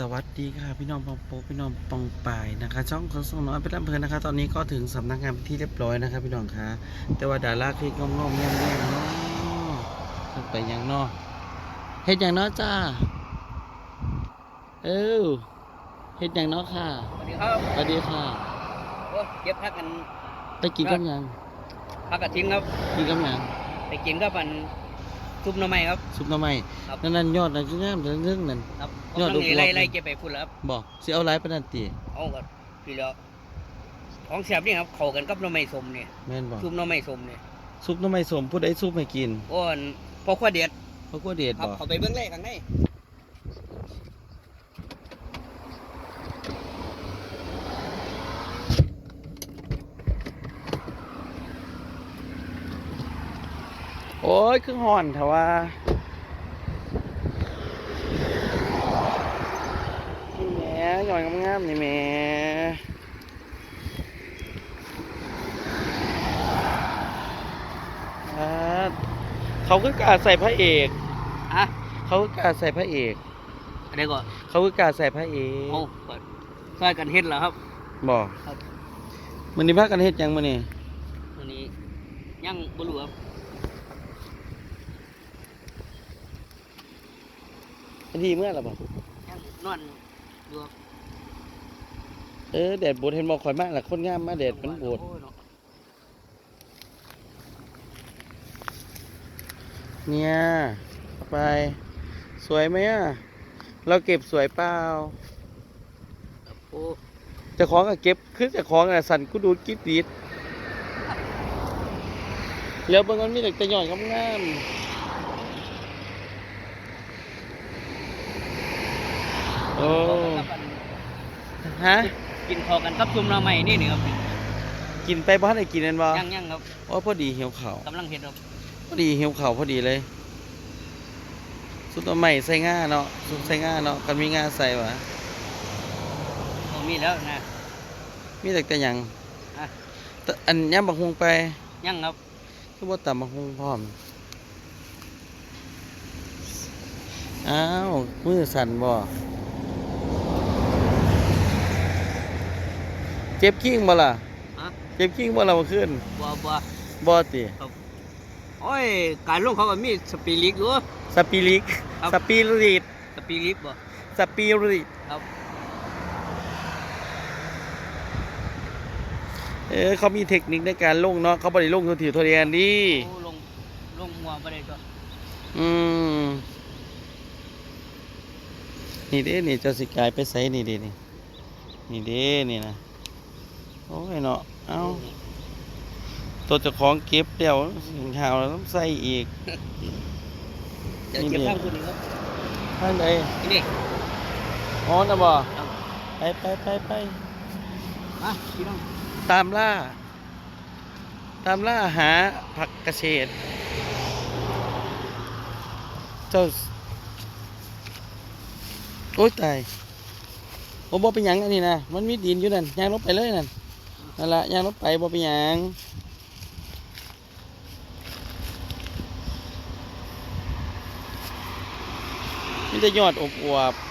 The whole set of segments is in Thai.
สวัสดีค่ะพี่น้องปองโปพี่น้องปองปายนะคะ ช่องของส่งน้อยเป็นลำเพลินนะคะ ตอนนี้ก็ถึงสำนักงานเป็นที่เรียบร้อยนะคะพี่น้องคะแต่ว่าดาราคลิกงอมๆแง่มๆเนาะขึ้นไปยังเนาะเฮ็ดอย่างเนาะจ้าเออเฮ็ดอย่างเนาะค่ะสวัสดีครับสวัสดีค่ะโอ้เก็บพักกันไปกินกับหยังพักกันทิ้งครับกินกับหยังไปกินกับมัน ซุปหน่อไม้ครับ ซุปหน่อไม้ครับ นั่นนั่นยอดนั่นคืองามแต่เรื่องนั้น ครับยอดกำลังลูกไล่ๆไล่เก็บไปพุ่นแล้วครับบอกสิเอาหลายปานนั้นติเอาก็พี่แล้วของเสียบนี่ครับเข้ากันกับหน่อไม้สมเนี่ยแม่นบ่ซุปหน่อไม้สมเนี่ยซุปหน่อไม้สมผู้ใดซุปให้กินโอ้อันพอขั้วเด็ดเพราะกลัวเดชครับบ่เข้าไปเบื้องแรกข้างในโอ้ ยคือห่อนเถอะว่านี่แหม่หย่อยงามๆนี่แหม่อ่าเขาคือกล้าใส่พระเอกอะเขาคือกล้าใส่พระเอกอันนี้ก็เขาคือกล้าใส่พระเอกเอาก็ซอยกันเฮ็ดแล้วครับบอกครับมันนี่พากันเฮ็ดหยังมื้อนี้วันนี้ยังบ่รู้ครับ ทันทีเมื่อหรอบ่ยังนอนอยู่ครับเออแดดบดเห็นบ่ข่อยมากล่ะคนงามมาแดดมันบดโอ้ยเนาะเนี่ยเอาไปสวยไหมอะ เราเก็บสวยเปล่าครับโอ้เจะของก็เก็บคือเจะของอะสั่นกูดูดกิ๊บดีดแล้วเบางคนมีแต่จะหย่อนงามๆ โอ้เข้ากันกับอันฮะกินข้าวกันกับซุปหน่อไม้นี่นี่ครับกินไปบ้านไหนกินนั่นบ่ยังยังครับโอ้พอดีหิวข้าวกำลังเห็ดครับพอดีหิวข้าวพอดีเลย สุดตัวใหม่ใส่ง่าเนาะสุดใส่ง่าเนาะกันมีง่าใส่วะผมมีแล้วนะมีแต่แต่หยังอะแต่อันย่ำบักฮุงไปยังครับคือว่าตำบักฮุงพร้อมอ้าวมือสั่นบ่ เจ็บกิ้งบ่ล่ะฮะเจ็บกิ้งบ่ล่ะเมื่อคืนบัวบัวบ่ติโอ้ย การลงเขาก็มีสปีริกอยู่สปิริกครับสปิริตสปีริกบ่สปิริตครับเออเขามีเทคนิคในการลงเนาะเขาบ่ได้ลงทุนถือทเรียนดีโอ้ลงลงมัวบ่ได้ตัวอืมนี่เด้นี่เจ้าสิกลายไปใส่นี่เด้นี่นี่เด้นี่นะ โอ้ยเนาะ เอ้าตัวเจ้าของเก็บเดี๋ยวหาวแล้วต้องใส่อีกเดี๋ยวเก็บนี่ข้างคุณนี่ครับท่านใดนี่นี่อ๋อนะบ่ครับไปไปไปไปมาพี่น้องตามล่า ตามล่าหาผักกระเฉดเจ้า โอ๊ยตายผมบอกเป็นหยังอันนี้นะ มันมีดินอยู่นั่นยางลงไปเลยนั่น นั่นละยางลงไปบอกเป็นหยังมีแต่ยอดอบอวบๆ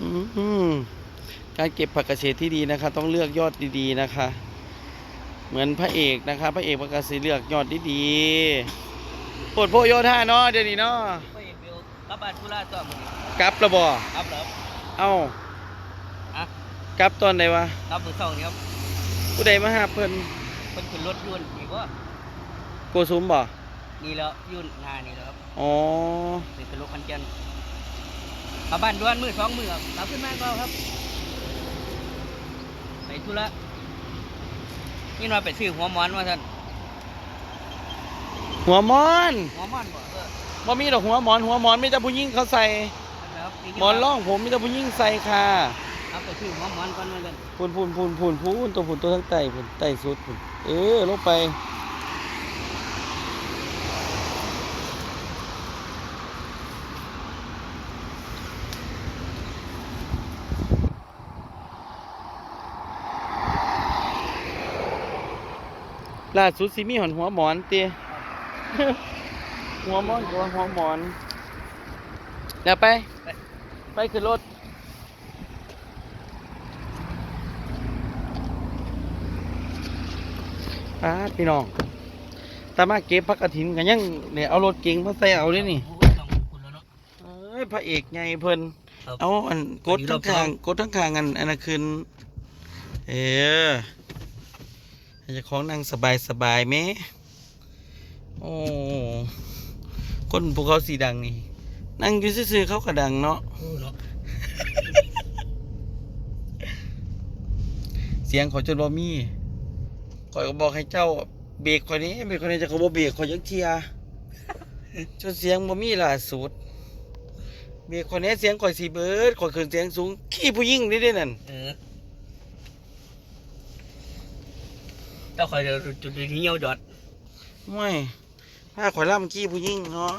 อื้อหือการเก็บผักกระเฉดที่ดีนะคะ ต้องเลือกยอดดีๆนะคะ เหมือนพระเอกนะคะ พระเอกผักกระเฉดเลือกยอดดีๆปวดโพโยธาเนาะเดี๋ยวนี้เนาะไปเบลกลับบ้านธุระตัวมึงกลับระบอครับแล้วเอ้าอะ กลับตอนไหนวะกลับมื้อเช้านี่ครับผู้ใดมาหาเพิ่นเพิ่นขึ้นรถยนต์นี่บ่โกสุมบ่นี่แล้วอยุ่นงานนี่แล้วครับอ๋อนี่เป็นรถคันเจนกลับบ้านด่วนมื้อสองมื้อครับกลับขึ้นมาก็ครับไปธุระนี่ว่าไปซื้อหัวหมอนว่าซั่นหัวหมอนหัวหมอนบ่เออบ่มีดอกหัวหมอนหัวหมอนมีแต่ผู้หญิงเขาใส่ นั่นแหละครับหมอนร่องผมมีแต่ผู้หญิงใส่ค่ะ เอาไปซื้อหัวหมอนก่อนว่าซั่นพูนพูนพูนพูนพูนตัวพูนตัวทั้งไตพูนไตสุดพูนเออลงไปล่าสุดสิมีหอนหัวหมอนเตี้ยหัวหมอนกับหัวหมอนเดี๋ยวไป ไปขึ้นรถ ป้าดพี่น้องตามาเก็บพักกระถินกันยังเนี่ยเอารถเก๋งมาใส่เอาด้วยนี่โอ้ยต้องขอบคุณแล้วเนาะเอ้ยพระเอกไงเพิ่นครับเอาอันกดอันนี้ทั้งรอบสองทางกดทั้งทางอันอันนั้นคืนเออให้เจะของนั่งสบายสบายไหมโอ้คนพวกเขาสีดังนี่ นั่งอยู่ซื่อๆเขาก็ดังเนาะโอ้เนาะเสียงเขอจนบ่มี ข่อยก็บอกให้เจ้าเบรกข่อยนี้เบรกข่อยนี้จะเขาบ่เบรกข่อยยังเทียจนเสียงบ่มีล่าสุดเบรกข่อยนี้เสียงข่อยสีเบิดข่อยขึ้นเสียงสูงขี้ผู้หญิงนี่เด้นั่นเออเจ้าคอยจะจุดที่เหี่ยวดอดไม่ถ้าข่อยล่ำขี้ผู้หญิงเนาะ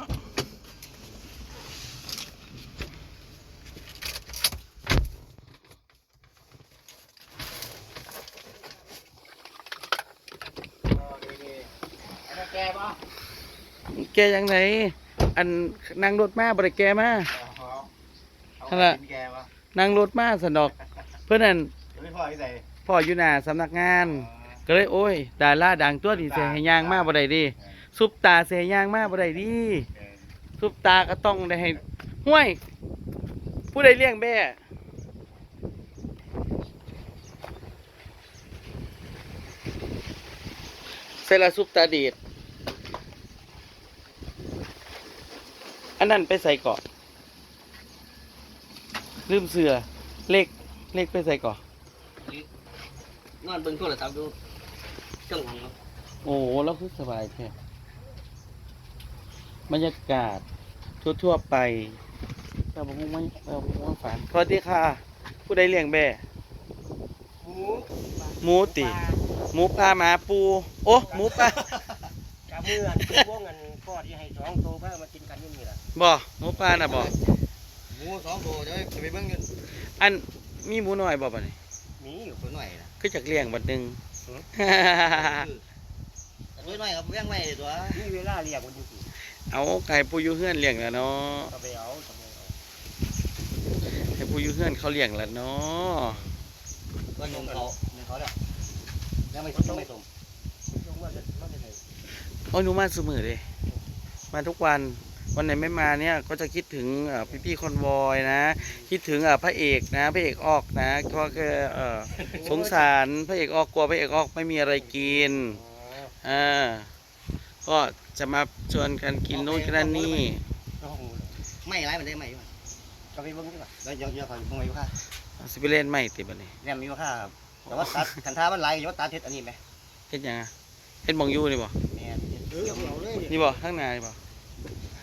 แกยังไงอันนั่งรถมาบ่ได้แกมานั่นล่ะแกวะนั่งรถมาสนดอก เพื่อนนั่นจะไม่พอที่ไหนพ่ออยู่หน้าสำนักงาน ก็เลยโอ้ยดาราดังตัวดีเสียให้ย่างมาบ่ได้ดิซุปตาเสียให้ย่างมาบ่ได้ดิซุปตาก็ต้องได้ให้ห้วย ผู้ใดเลี้ยงแบ่เซลาซุปตาเดด อันนั้นไปใส่เกาะลืมเสือเลขเลขไปใส่เกาะนอนเบิ่งโทรศัพท์ดูเครื่องของครับโอ้โหแล้วคือสบายแค่บรรยากาศ ทั่วๆไปเราบอกว่าเราบอกว่าฝันสวัสดีค่ะ ผู้ใดเลี้ยงแบ่หมูหมูติ หมูปลาหมาปู โอ้หมูปลาจับมืออันพวกอันพ่อที่ให้สองโตเพื่อมากินกันอยู่นี่แหละ บ่หมูปลาน่ะบ่หมูสองตัวจะไปเบิ้งเงินอันมีหมูน้อยบ่บัดนี้มีอยู่ตัวหน่อยนะคือจักเลี้ยงบัดหนึงตัวหน่อยกับเบี้ยงไว้ตัวมีเวลาเรียกมันอยู่สิเอาไก่ปูอยู่เฮือนเลี้ยงแล้วเนาะก็ไปเอาทำไมเอาให้ปูอยู่เฮือนเขาเลี้ยงแล้วเนาะก็นมเขานมเขาแล้วยังไม่ยังไม่สม ลงมาจะมาจะไหน โอ้ยหนูมาเสมอเลยมาทุกวัน วันไหนไม่มาเนี่ยก็จะคิดถึงพี่อพี่ๆคอนวอยนะ คิดถึงเอ่อพระเอกนะพระเอกออกนะก็คือเอ่อสงสารพระเอกออกกลัวพระเอกออกไม่มีอะไรกินอ่าก็จะมาชวนกันกินนู่นกินนั่นนี่โอ้โหไม่ร้ายมันได้ไหมก็ไปเบิ่งดีกว่าแล้วยังยังคอยคงอยู่ค่ะสิไปเล่นไม่ติบันนี้เนี่ยมีอยู่ค่ะแต่ว่าตัดคันท้ามันไหลอยู่ว่าตัดเท็ดอันนี้ไหมเฮ็ดหยังอะเฮ็ดหมองอยู่นี่บ่เนี่ยเออเอาเลยนี่บ่ข้างหน้านี่บ่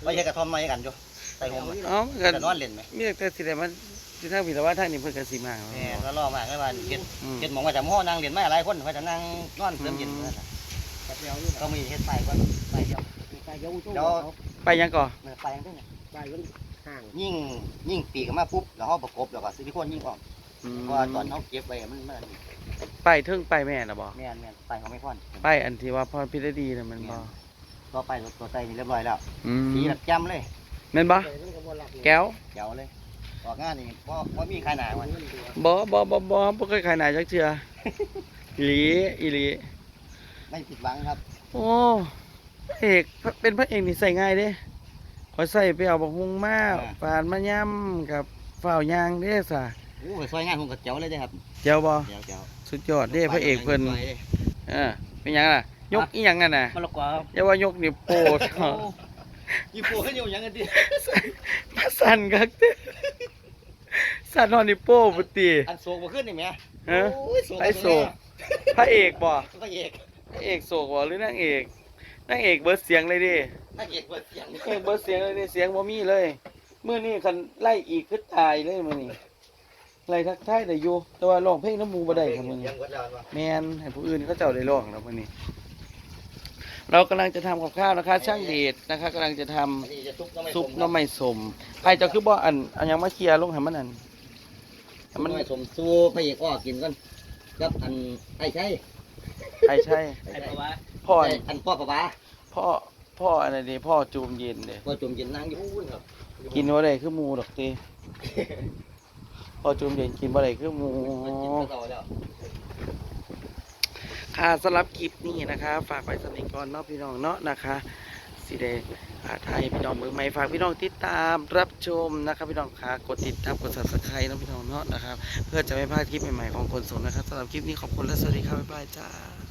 ไม่ใช่กระท่อมไม่กันจ้ะใส่หัวมันเอ้ามันก็จะนอนเล่นไหมมีแต่สิได้มันสิทางผิดแต่ว่าทางนี้เพิ่นก็สิมาเนี่ยก็ล่อมากเลยว่าเก็ดอืมเก็ดมองว่าจะม้อนั่งเล่นไม่หลายคนว่าจะนั่งนอนเติมเย็นนั่นน่ะก็มีเฮ็ดไปก็ไปเดียวไปเดี๋ยวตู้เดี๋ยวไปยังก่อมันไปยังได้ไงไปกันห่างยิ่งยิ่งปีกมาปุ๊บแล้วเขาประกบแล้วก็ซิลิโคนยิ่งออกอืมเพราะว่าตอนเขาเก็บไว้มันมันไปเทิงไปแม่น่ะบ่แม่นแม่นไปเขาไม่ค่อน ไปอันที่ว่าพรพิรดีน่ะมันบ่ ก็ไปรถตัวไตนี่เรียบร้อยแล้วอืมสีแบบจ้ำเลยแม่นบ่ไปมันก็บ่หลับแก้วเจ๋วเลยออกงานนี่เพราะว่ามีใครหนาวันบ่บ่บ่บ่บ่เคยขายหน้าจักเทื่ออีหลีอีหลีไม่ผิดหวังครับโอ้พระเอกเป็นพระเอกนี่ใส่ง่ายเด้ขอยใส่ไปเอาบักฮุงมาปานมาย่ำกับฝ้าวยางเด้ซะโอ้ยซอยงานผมกับเจ๋วเลยเด้อครับเจ้าบ่เจ๋วเจ๋วสุดยอดเด้พระเอกเพิ่นซอยด้เออเป็นหยังล่ะ ยกอีหยังนั่นน่ะมะละกออย่าว่ายกนิ้วโป้โอ้ยี่ปัวขึ้นอยู่ยังกันดิมาสั่นคักเด้อสั่นนอนนิ้วโป้ปุติอันโศกมาขึ้นนี่แหม่ฮะโอ้ยโศกไอ้โศกพระเอกบ่พระเอกพระเอกโศกบ่หรือนางเอกนางเอกเบิดเสียงเลยดิพระเอกเปิดเสียงนางเอกเบิดเสียงเลยดิเสียงบ่มีเลยมื้อนี้คันไล่อีกคือตายเลยมื้อนี้ไล่ทักทายได้อยู่แต่ว่าร้องเพลงน้ำหมูบ่ได้ครับมื้อนี้ยังวัดแล้ววะแมนให้ผู้อื่นเขาเจ้าได้ร้องแล้วมื้อนี้ เรากำลังจะทำกับข้าวนะคะ ช่างเดชนะคะกำลังจะทำอันนี้จะซุปน้ำไม่ซุปสมหน้ำไม่สมใครจะคือบ่อันอันยังมาเคลียร์ลงให้มันอันให้มัมันนไม่สมสู้พระเอกอ้อกินกันกับอันไอ้ใช่ไอ้ใช่ไอ้เพราะว่าพ่อไอ้อันพ่อปะปาพ่อพ่ออะไรดีพ่อจูมเย็นเด้พ่อจุ่มเย็นนั่งอยู่พูนครับกินบ่ได้คือหมูดอกติพอจุ่มเย็นกินบ่ได้คือหมู มันกินก็ต่อแล้ว ค่ะสำหรับคลิปนี้นะคะ ฝากไว้สนับก่อนเนาะพี่น้องเนาะนะคะสีเดอาไทยพี่น้องเมืองใหม่ฝากพี่น้องติดตามรับชมนะครับพี่น้องค่ะกดติดตามกด subscribe นะพี่น้องเนาะนะครับ เพื่อจะไม่พลาดคลิปใหม่ๆของคนสนนะครับสำหรับคลิปนี้ขอบคุณและสวัสดีครับบ๊ายบายจ้า